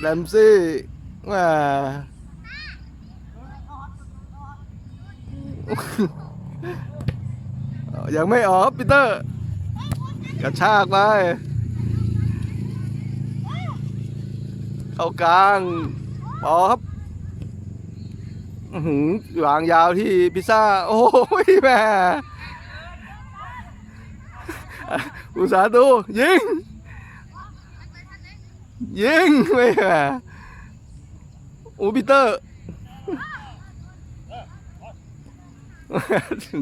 แรมซี่มายังไม่ออกปีเตอร์ กระชากไปเข้ากลางปอครับอื้อหือวางยาวที่พิซซ่า โอ้ยแม่อุตสาห์ดูยิง ยิงไม่แม่โอ้ปีเตอร์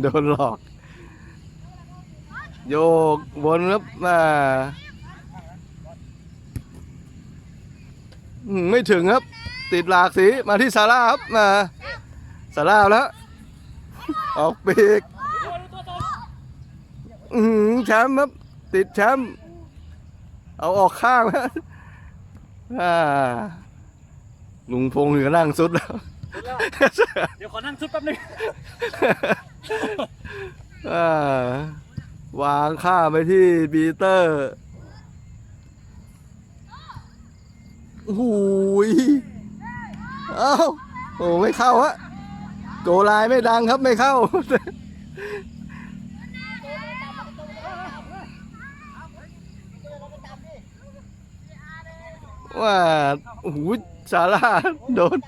โดนหลอก โยกวนครับมาไม่ถึงครับ ติดหลากสีมาที่ซาร่าครับมาซาร่าแล้ว ออกปีกหือแชมป์ครับ ติดแชมป์เอาออกข้างแล้ว อ่าลุงพงษ์เหนือนั่งสุดแล้ว เดี๋ยวขอนั่งชุดแป๊บนึง อ่าวางข้ามไปที่ปีเตอร์โอ้โหยเอ้าโอ้ไม่เข้าฮะโกลายไม่ดังครับไม่เข้า ว่าโอ้โหซาร่าโดน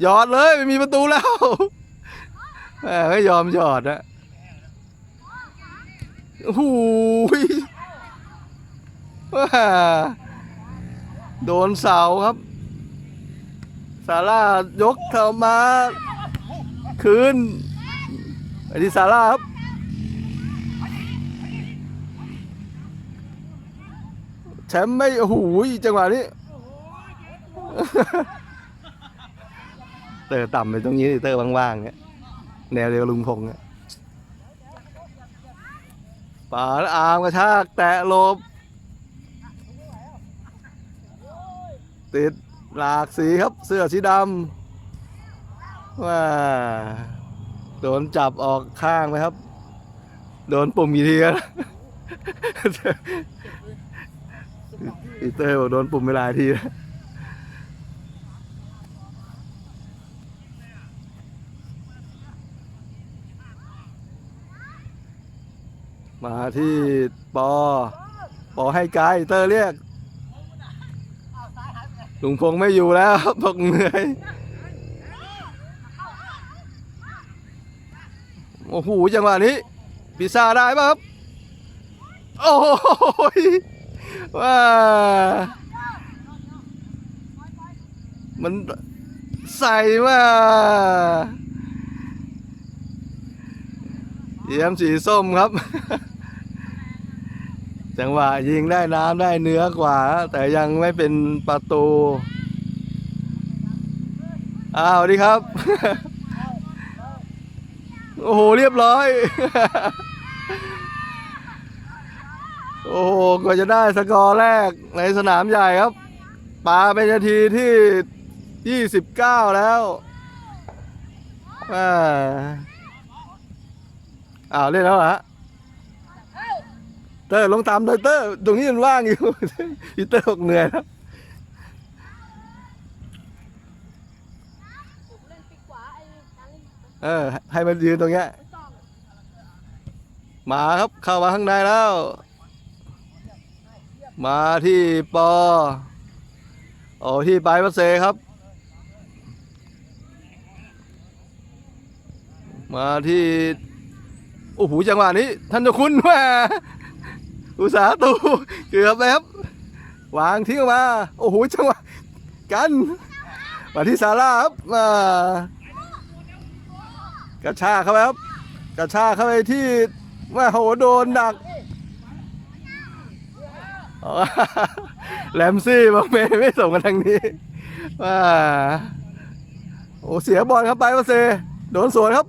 หยอดเลยไม่มีประตูแล้วแหมไม่ยอมหยอดอะโอ้โหยว้าโดนเสาครับซาร่ายกเข้ามา คืนไอ้ที่ซาร่าครับ แชมป์ไม่โอ้โหยจังหวะนี้ เตอร์ต่ำไปตรงนี้เตอร์ว่างๆเนี่ยแนวเดียวลุงพงษ์อะป่าดอามกระชากแตะลบ ติดหลากสีครับเสื้อสีดำว่าโดนจับออกข้างไหมครับ โดนปุ่มกี่ทีครับ ปีเตอร์บอกโดนปุ่มเวลาทีมาที่ปอ ปอให้ไกลเตอร์เรียก ลุงพงษ์ไม่อยู่แล้วบบอกเหนื่อย โอ้โหจังหวะนี้พิซซ่าได้ป่ะครับ โอ้ย ว่ามันใส่มาเยี่ยมสีส้มครับ จังหวะยิงได้น้ำได้เนื้อกว่า แต่ยังไม่เป็นประตู อ้าวดีครับ โอ้โห เรียบร้อย โอ้โหกว่าจะได้สกอร์แรกในสนามใหญ่ครับปาเป็นนาทีที่ 29 แล้วอ่าอ้าวเล่นแล้วเหรอฮะเตอร์ลงตามเลยเตอร์ตรงนี้มันว่างอยู่อีเตอร์บอกเหนื่อยแล้วผมเล่นปีกขวาไอ้นั้นเออให้มันยืนตรงเนี้ยมาครับเข้ามาข้างในแล้ว มาที่ปอโอ้ที่ไปวัดเซครับ มาที่โอ้โหจังหวะนี้ท่านเจ้าคุณแม่อุตสาตูเกือบแล้วครับวางทิ้งมา โอ้โหจังหวะกัน มาที่ซาร่าครับมากระชากเข้าไปครับ กระชากเข้าไปที่ว่าโหโดนดัก แรมซี่บอกไม่ไม่ส่งกันทางนี้ว่าโอ้เสียบอลครับไปมาเซโดนสวนครับ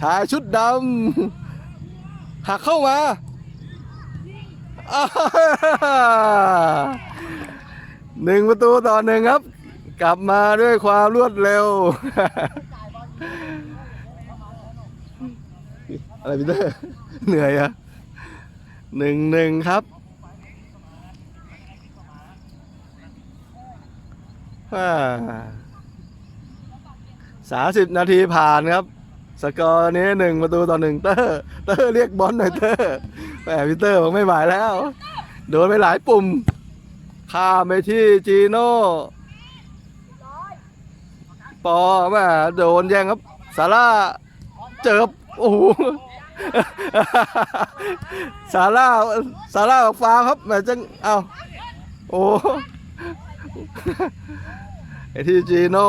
ชายชุดดำหักเข้ามาอ่าหนึ่งประตูต่อหนึ่งครับ กลับมาด้วยความรวดเร็ว อะไรพี่เตอร์เหนื่อยอะ หนึ่งหนึ่งครับสามสิบนาทีผ่านครับ สกอร์นี้หนึ่งประตูต่อหนึ่งเตอร์เตอร์เรียกบอลหน่อยเตอร์แหมพีเตอร์บอกไม่ไหวแล้ว โดนไปหลายปุ่ม ข้ามไปที่จีโน่ปอแม่โดนแย่งครับ ซาร่าเจอครับโอ้โห ซาร่าซาร่าออกฟาครับแหมจังเอาโอ้ไอที่จีโน่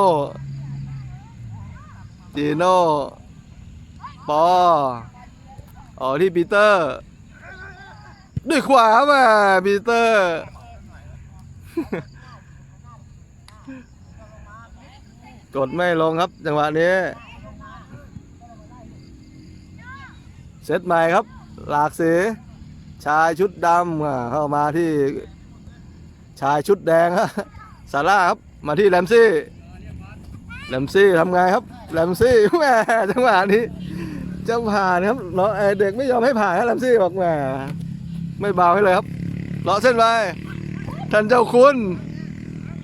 จีโน่ปออ๋อที่ปีเตอร์ ด้วยขวามาปีเตอร์ กดไม่ลงครับจังหวะนี้ เซตใหม่ครับ หลากสีชายชุดดำเข้ามาที่ชายชุดแดงฮะซาร่าครับ มาที่แรมซี่แรมซี่ทำไงครับแรมซี่แหม่จังหวะนี้จะผ่านครับเนาะเด็กไม่ยอมให้ผ่านครับแรมซี่บอกแหมไม่เบาให้เลยครับเลาะเส้นไปท่านเจ้าคุณ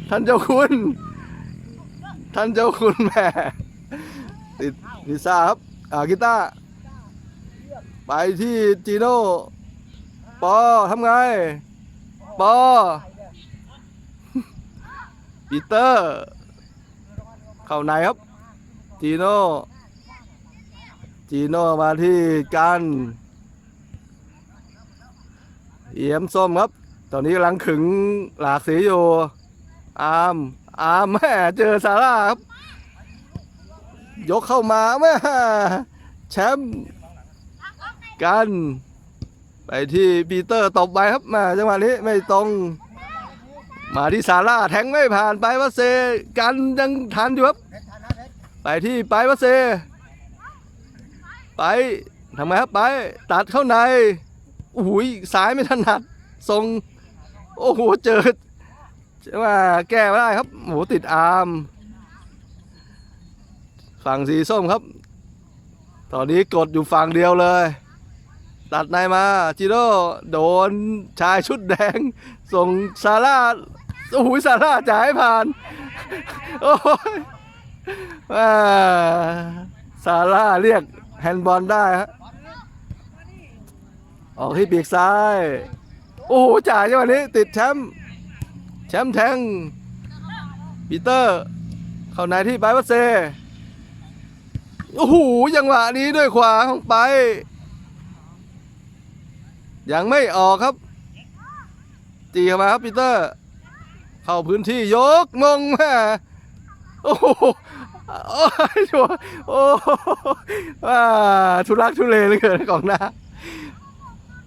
ท่านเจ้าคุณ ท่านเจ้าคุณแหม่ติดลิซ่าครับ อ่ากีตาร์ ไปที่จีโน่ปอทำไง ปอปีเตอร์ เข้าในครับ จีโน่ จีโน่มาที่กันเอี่ยมส้มครับ ตอนนี้กำลังขึงหลากสีอยู่ อาร์ม อาร์มแม่เจอซาร่าครับ ยกเข้ามาแม่แชมป์ กัน ไปที่ปีเตอร์ตบไปครับมาจังหวะนี้ไม่ตรงมาที่ซาร่าแทงไม่ผ่านไปวัเซกันยังทันอยู่ครับ ไปที่ไปวัเซ ไปทำไงครับไปตัดเข้าในโอ้โหสายไม่ถนัดทรงโอ้โหเจอจะมาแก้ไม่ได้ครับโอ้โหติดอาร์มฝั่งสีส้มครับ ตอนนี้กดอยู่ฝั่งเดียวเลย ตัดในมาจิโร่โดนชายชุดแดง ส่งซาร่าโอ้โหซาร่าจ่ายผ่าน โอ้ยซาร่าเรียกแฮนด์บอลได้ฮะออกที่ปีกซ้าย โอ้โหจ่ายจังหวะนี้ ติดแชมป์แชมป์แทงปีเตอร์ เข้าในที่ไปวัตเซโอ้โหจังหวะนี้ด้วยขวาของไป ยังไม่ออกครับ ตีเข้ามาครับปีเตอร์ เข้าพื้นที่ยกมงแม่โอ้โหโอ้ชัวโอ้โหว้าทุลักทุเลเหลยเกินกองหน้า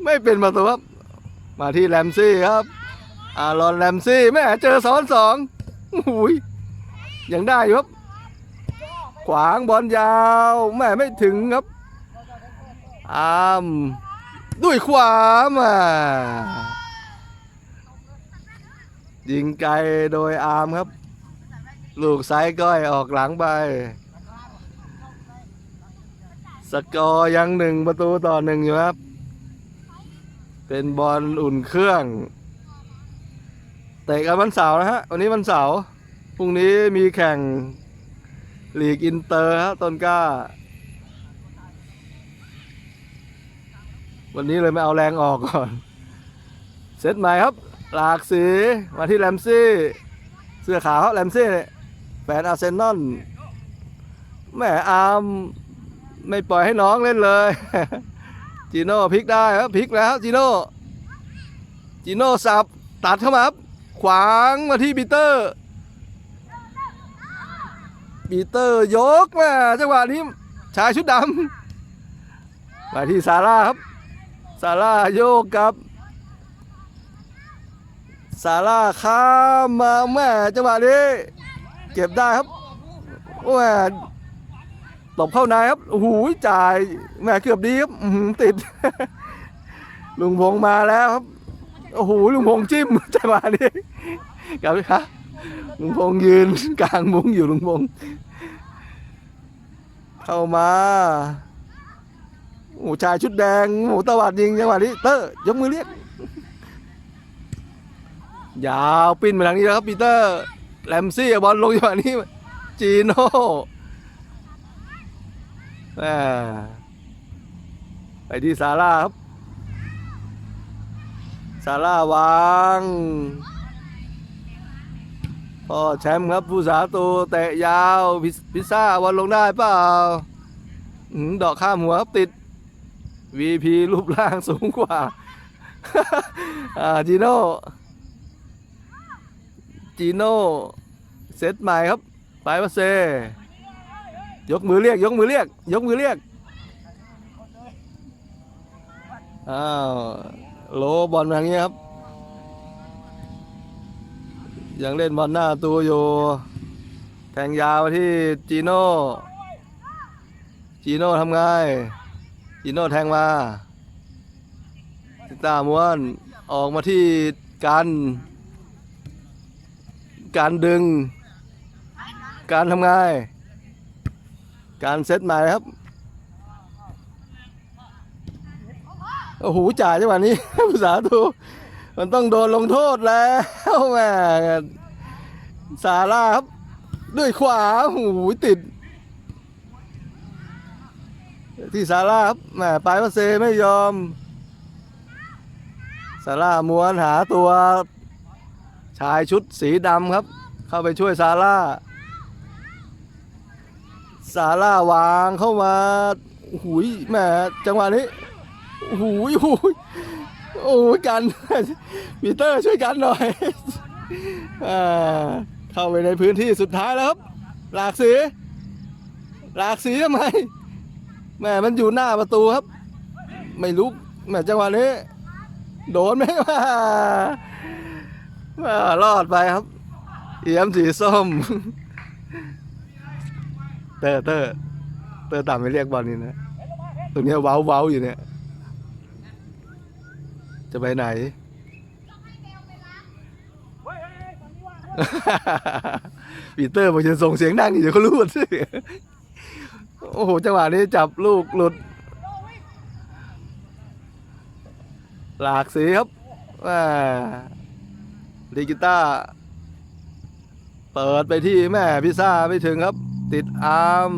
ไม่เป็นประตูครับ มาที่แรมซี่ครับ อารอนแรมซี่แม่เจอซ้อนสองหูยยังได้อยู่ครับ ขวางบอลยาวแม่ไม่ถึงครับอาม ด้วยขวามายิงไกลโดยอาร์มครับ ลูกซ้ายก้อยออกหลังไป สกอร์ยังหนึ่งประตูต่อหนึ่งอยู่ครับ เป็นบอลอุ่นเครื่องเตะกันวันเสาร์นะฮะ วันนี้วันเสาร์พรุ่งนี้มีแข่งลีกอินเตอร์ครับต้นกล้า วันนี้เลยไม่เอาแรงออกก่อน เซตใหม่ครับ หลากสีมาที่แรมซี่ เสื้อขาวครับแรมซี่เนี่ยแฟนอาร์เซนอลแหมอาร์มไม่ปล่อยให้น้องเล่นเลย จีโน่พลิกได้ครับพลิกแล้วจีโน่จีโน่สับตัดเข้ามาครับ ขวางมาที่ปีเตอร์ปีเตอร์ยกมาจังหวะนี้ชายชุดดำมาที่ซาร่าครับ ซาร่าโยกกับซาร่าข้ามมาแม่จังหวะนี้ เก็บได้ครับแม่ตบเข้าในครับโอ้โหจ่ายแม่เกือบดีครับติด ลุงพงมาแล้วครับโอ้โหลุงพงจิ้มจังหวะนี้กับฮะลุงพงยืนกลางมุ้งอยู่ลุงพงเข้ามา โอ้ชายชุดแดงหมูตะวัดยิงจังหวะนี้เตอร์ยกมือเรียกยาวปิ้นมาทางนี้แล้วครับปีเตอร์แลมซี่บอลลงจังหวะนี้จีโน่ไปที่ซาร่าครับซาร่าวางพ่อแชมป์ครับผู้สาตูเตะยาว พิซซ่าบอลลงได้เปล่าดอกข้ามหัวครับติด VP รูปร่างสูงกว่า อ่าจีโน่จีโน่เซตใหม่ครับไปมาเซ ยกมือเรียก ยกมือเรียก ยกมือเรียก อ้าวโลบอลมาอย่างเงี้ยครับ ยังเล่นบอลหน้าตัวอยู่ แทงยาวที่จีโน่ จีโน่ทำไง จีโน่แทงมาติตาม้วนออกมาที่การ การดึง การทำไงการเซตใหม่ครับ โอ้โหจ่ายจังหวะนี้ ภาษาตูมันต้องโดนลงโทษแล้วแม่ซาร่าครับ ด้วยขวาโอ้โหติด ที่ซาร่าครับแหมปลายมาเซไม่ยอมซาร่าม้วนหาตัวชายชุดสีดำครับ เข้าไปช่วยซาร่าซาร่าวางเข้ามาหุยแหมจังหวะนี้หุยหุยโอ้ยกันปีเตอร์ช่วยกันหน่อยอ่าเข้าไปในพื้นที่สุดท้ายแล้วครับ หลากสี หลากสีทำไม แม่มันอยู่หน้าประตูครับ ไม่ลุกแม่จังหวะนี้ โดนไหมว่าว่ารอดไปครับ เอี่ยมสีส้ม เตอร์เตอร์เตอร์ต่ำไปเรียกบอลนี่นะตัวเนี้เว้าเว้าอยู่เนี่ย จะไปไหนปีเตอร์บอกจะส่งเสียงดังอีกเดี๋ยวเขารู้หมดสิ โอ้โห จังหวะนี้จับลูกหลุด หลากสีครับว่าดิกิต้า เปิดไปที่แม่พิซซ่าไม่ถึงครับ ติดอาร์ม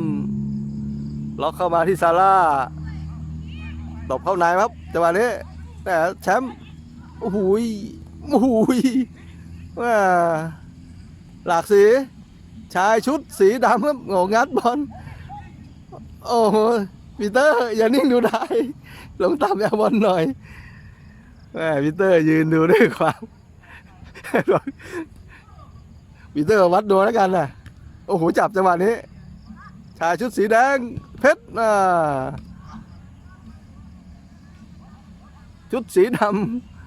ล็อกเข้ามาที่ซาร่าตบเข้าในครับ จังหวะนี้แต่แชมป์โอ้โหยโอ้โหยว่าหลากสีชายชุดสีดำครับโง่งัดบอล โอ้โหปีเตอร์ อย่านิ่งดูได้ ลงตามแอลบอลหน่อยแหมปีเตอร์ยืนดูด้วยความปีเตอร์วัดดูแล้วกันนะโอ้โหจับจังหวะนี้ ชายชุดสีแดง เพชรอ่าชุดสีด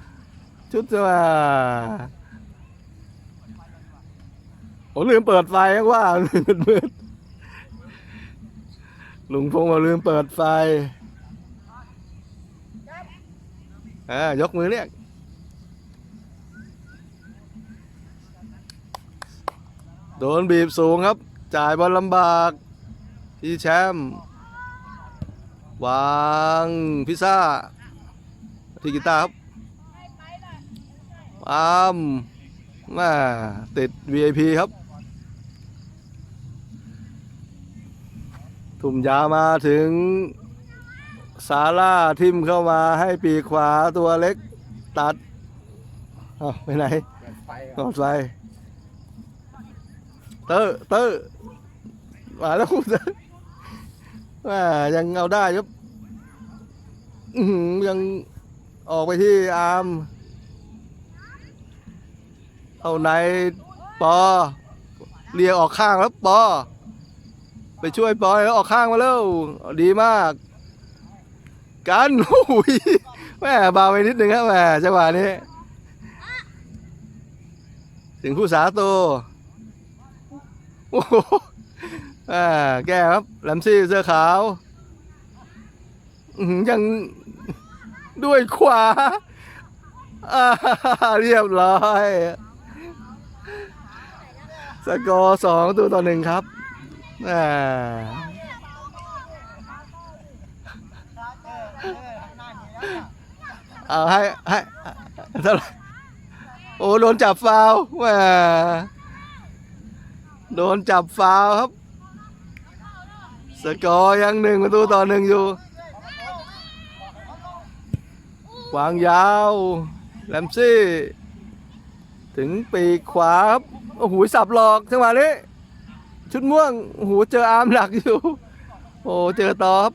ำชุดว่าโอ้ลืมเปิดไฟว่ามืดๆ ลุงพงษ์มาลืมเปิดไฟอ่ายกมือเรียกโดนบีบสูงครับ จ่ายบอลลำบากที่แชมป์วางพิซซ่าที่กีตาร์ครับอามมาติด VIP ครับ ถุ่มยาวมาถึงซาร่าทิมเข้ามาให้ปีกขวาตัวเล็กตัดอ้าวไปไหนกอดไฟเตอร์เตอร์มาแล้วเตอร์ว่ายังเอาได้ครับอื้อหือยังออกไปที่อาร์มเอาในปอเลียออกข้างแล้วปอ ไปช่วยปอยแล้วออกข้างมาแล้วดีมาก กันโอ้ยแม่เบาไปนิดนึงครับแม่จังหวะนี้ ถึงผู้สาโตโอ้โหอ่าแก้ครับแลมซี่เสื้อขาวยังด้วยขวาอ่าเรียบร้อย สกอร์สองตัวต่อหนึ่งครับ อ่าเอาให้ให้เท่าไหร่โอ้โดนจับฟาวแหมโดนจับฟาวครับ สกอร์ยังหนึ่งประตูต่อหนึ่งอยู่วางยาวแลมซี่ ถึงปีกขวาครับโอ้โหสับหลอกจังหวะนี้ ชุดม่วงโอ้โหเจออาร์มหนักอยู่ โอ้เจอต่อครับ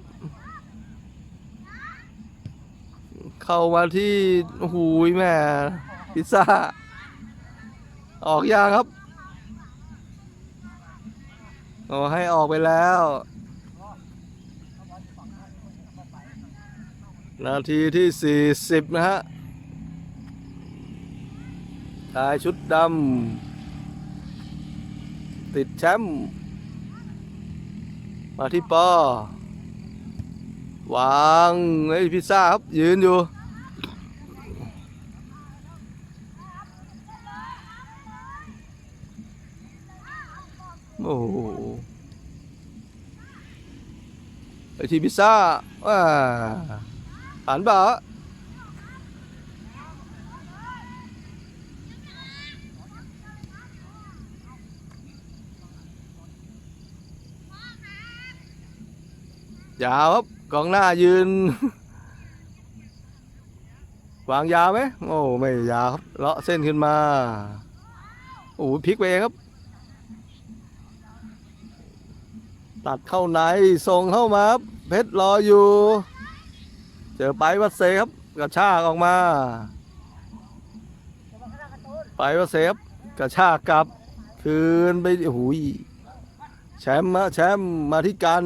เข้ามาที่โอ้โหแม่พิซซ่า ออกยางครับโอ้ให้ออกไปแล้ว นาทีที่ 40 นะฮะชายชุดดำ ติดแชมป์มาที่ปอวางไอ้พิซซ่าครับ ยืนอยู่ โอ้โหไอทีพิซซ่าว้าผ่านเปล่า ยาวครับกองหน้ายืนวางยาวไหมโอ้ไม่ยาวครับเลาะเส้นขึ้นมาโอ้พลิกไปเองครับ ตัดเข้าในส่งเข้ามาครับเพชรรออยู่ เจอไปวัดเซครับกระชากออกมาไปวัดเซครับกระชากกลับ คืนไปโอ้ยแชมป์มาแชมป์มาที่กัน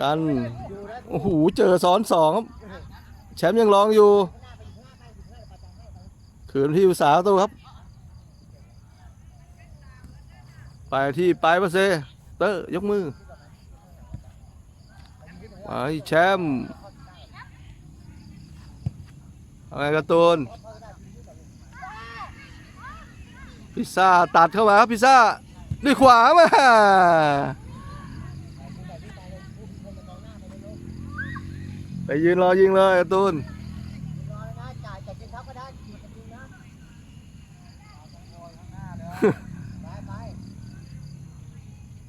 กัน โอ้โห เจอซ้อนสองครับ แชมป์ยังร้องอยู่คืนที่อุตสาหตู้ครับ ไปที่ปลายประเซ เตอร์ยกมือ ไปแชมป์อะไรกร์ตูน พิซซ่าตัดเข้ามาครับพิซซ่าด้วยขวามาไป ยืนรอยิงเลยการ์ตูน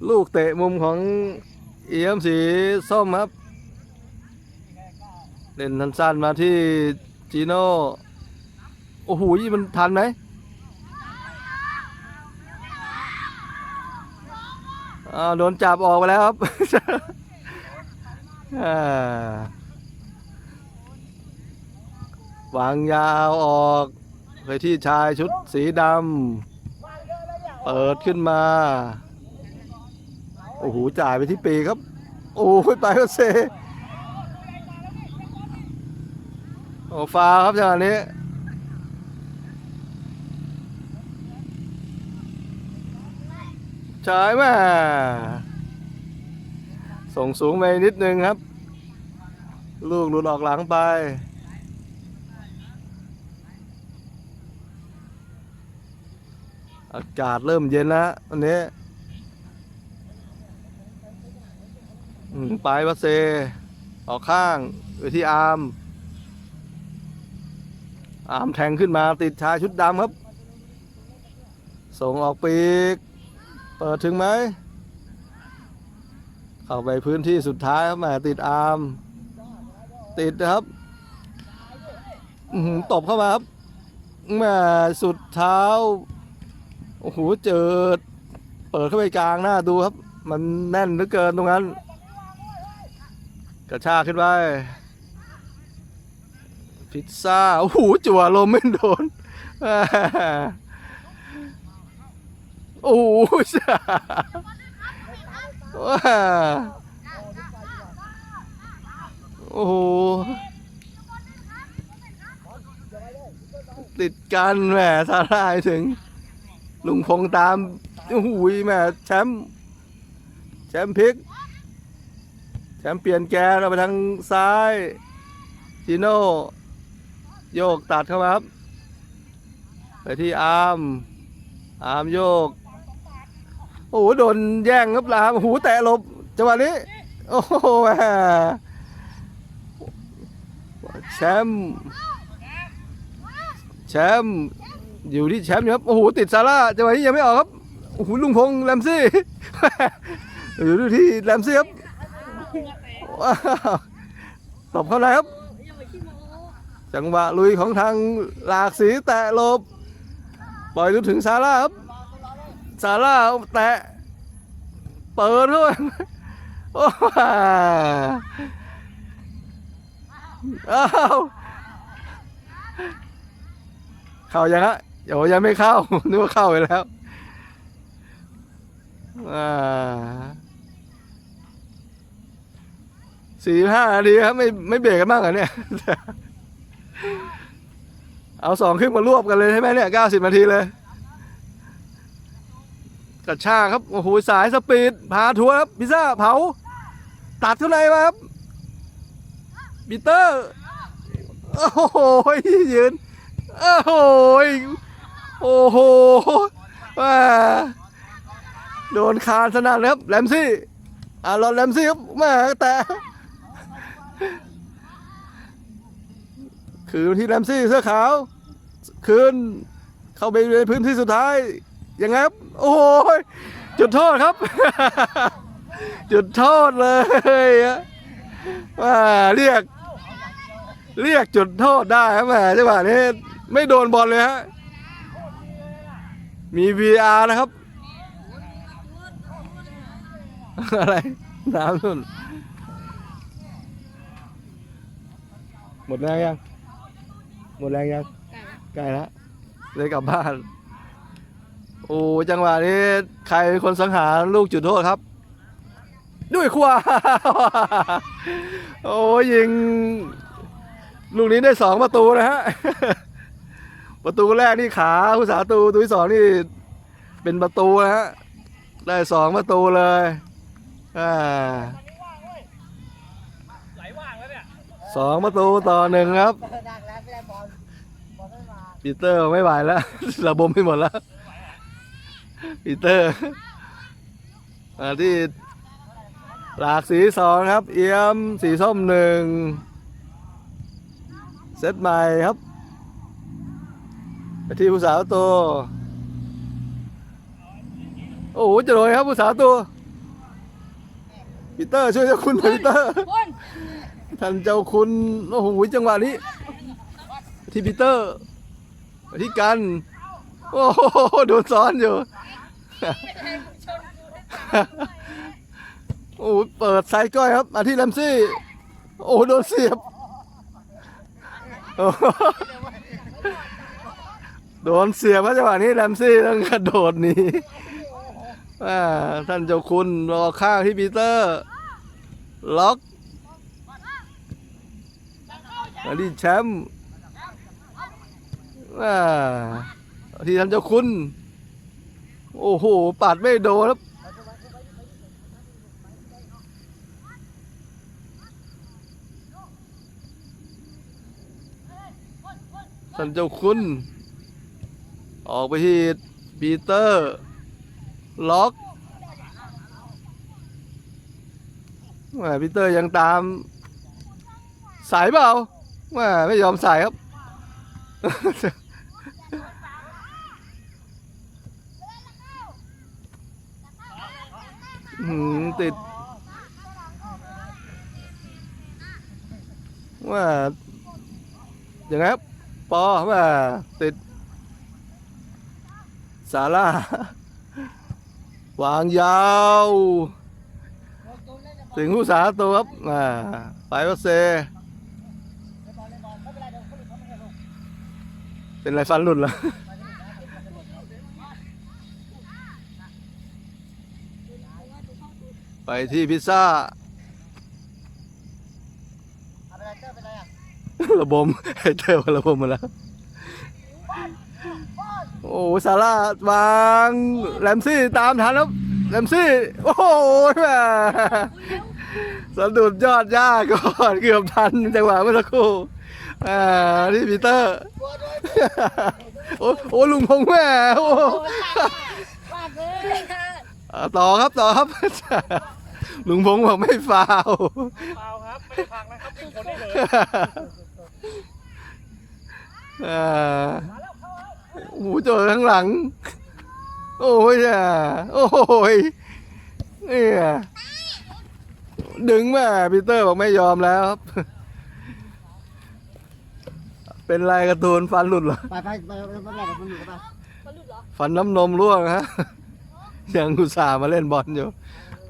ลูกเตะมุมของเอี่ยมสีส้มครับ เล่นสั้นมาที่จีโน่ โอ้โหมันทันไหมโดนจับออกไปแล้วครับอ่า วางยาวออกไปที่ชายชุดสีดำเปิดขึ้นมา โอ้โห จ่ายไปที่ปีครับ โอ้ยไปก็เซโอ้ฟาครับจังหวะนี้ช่ไหมส่งสูงไปนิดนึงครับ ลูกหลุดออกหลังไป อากาศเริ่มเย็นแล้ววันนี้อืมปลายวัดเซ ออกข้างไปที่อาร์ม อาร์มแทงขึ้นมาติดชายชุดดำครับ ส่งออกปีก เปิดถึงไหม เข้าไปพื้นที่สุดท้ายครับแหมติดอาร์ม ติดนะครับตบเข้ามาครับแม่สุดเท้า โอ้โหเจอเปิดเข้าไปกลางหน้าดูครับ มันแน่นเหลือเกินตรงนั้น กระชากขึ้นไปพิซซ่าโอ้โหจั่วลมไม่โดนโอ้โหว้าโอ้โหติดกันแหมสาลายถึง ลุงพงตามโอ้โหแม่แชมป์แชมป์พลิก แชมป์เปลี่ยนแกนเราไปทางซ้ายจิโน่โยกตัดเข้ามาครับไปที่อาร์มอาร์มโยก โอ้โหโดนแย่งครับลามโอ้โหแตะลบจังหวะนี้ โอ้โหแชมป์แชมป์ อยู่ที่แชมป์อยู่ครับ โอ้โห ติดซาร่าจังหวะนี้ยังไม่ออกครับ โอ้โห ลุงพงษ์แรมซี่ อยู่ที่แรมซี่ครับว้าวตบเข้าในครับ จังหวะลุยของทางหลากสีแตะลบ ปล่อยจนถึงซาร่าครับ ซาร่าแตะ เปิดด้วยโอ้อ้าว เข้ายังฮะ โอ้ยังไม่เข้า นึกว่าเข้าไปแล้วอ่าสี่ห้านาทีครับ ไม่ไม่เบรกกันบ้างเหรอเนี่ย เอาสองครึ่งมารวบกันเลยใช่ไหมเนี่ยเก้าสิบนาทีเลยกระชากครับ โอ้โห สายสปีด พาทัวร์ครับพิซซ่าเผา ตัดเข้าในมาครับปีเตอร์ โอ้โหยืน โอ้โห โอ้โหว้าโดนคานสนั่นเลยครับแรมซี่อ่ารอนแรมซี่ครับแมาแต่คือที่แรมซี่เสื้อขาว คืนเข้าไปในพื้นที่สุดท้ายยังไงครับโอ้โหจุดโทษครับ จุดโทษเลยอะว่าเรียก เรียกจุดโทษได้ครับแหมจังหวะนี้ไม่โดนบอลเลยฮะ มี VR นะครับ อะไร น้ำนุ่น หมดแรงยัง หมดแรงยังใกล้แล้วเลยกลับบ้าน โอ้จังหวะนี้ ใครเป็นคนสังหารลูกจุดโทษครับ ด้วยขวาโอ้ยิง ลูกนี้ได้สองประตูนะฮะ ประตูแรกนี่ขาผู้สาตูตัวที่สองนี่เป็นประตูนะฮะได้สองประตูเลยอ่าสองประตูต่อหนึ่งครับ ปีเตอร์ไม่ไหวแล้ว ระบมไปหมดแล้ว ปีเตอร์มาที่หลากสีสองครับ เอี่ยมสีส้มหนึ่งเซตใหม่ครับ ไปที่ผู้สาวตัวโอ้โหจะโดนครับผู้สาวตัวปีเตอร์ช่วยเจ้าคุณหน่อยปีเตอร์บนท่านเจ้าคุณโอ้โหจังหวะนี้ ที่ปีเตอร์ไปที่กันโอ้โหโดนซ้อนอยู่โอ้โหเปิดไซก้อยครับมาที่แรมซี่ โอ้โหโดนเสียบ โดนเสียบครับจังหวะนี้แรมซี่ต้องกระโดดหนีอ่าท่านเจ้าคุณรอข้างที่ปีเตอร์ ล็อกมาที่แชมป์อ่าที่ท่านเจ้าคุณ โอ้โหปัดไม่โดนครับท่านเจ้าคุณ ออกไปที่ปีเตอร์ ล็อกแหมปีเตอร์ยังตาม สายเปล่าแหมไม่ยอมใส่ครับหือติดว่าอย่างไงครับปอว่าติด สาร่าวางยาว ถึงผู้สาตัวครับอ่าไปวัดเซเป็นไรฟันหลุดเหรอไปที่พิซซ่าเอาไปไรเตอร์ไปไรอะระบมไอเตอร์ระบมหมาแล้ว โอ้ซาร่าวางแรมซี่ตามทันครับแรมซี่ โอ้โหแม่สะดุดยอดย่าก่อนเกือบทันจังหวะเมื่อสักครู่อ่าที่ปีเตอร์ โอ้โอ้ลุงพงษ์แม่โอ้ปากเลยอ่าต่อครับต่อครับ ลุงพงษ์บอกไม่ฟาวเปล่าครับไม่ได้พังนะครับเป็นคนได้เลยอ่า โอ้โหเจอข้างหลัง โอ้ยอะโอ้ยเนี่ยดึงแม่ปีเตอร์บอกไม่ยอมแล้วครับ เป็นไรการ์ตูนฟันหลุดเหรอ ไปไปไปไปไปไปมันอยู่กันไปมันหลุดเหรอฟันน้ำนมร่วงฮะ ยังอุตส่าห์มาเล่นบอลอยู่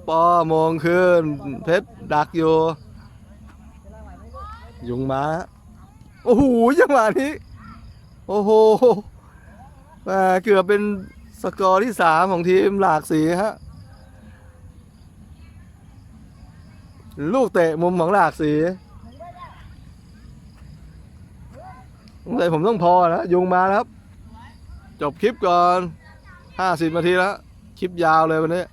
ปอโมงขึ้น เพชรดักอยู่ ยุงม้า โอ้โหจังหวะนี้ โอ้โห เกือบเป็นสกอร์ที่สามของทีมหลากสีฮะ ลูกเตะมุมของหลากสีสงสัยผมต้องพอแล้วยุงมาแล้วครับ จบคลิปก่อนห้าสิบนาทีแล้ว คลิปยาวเลยวันนี้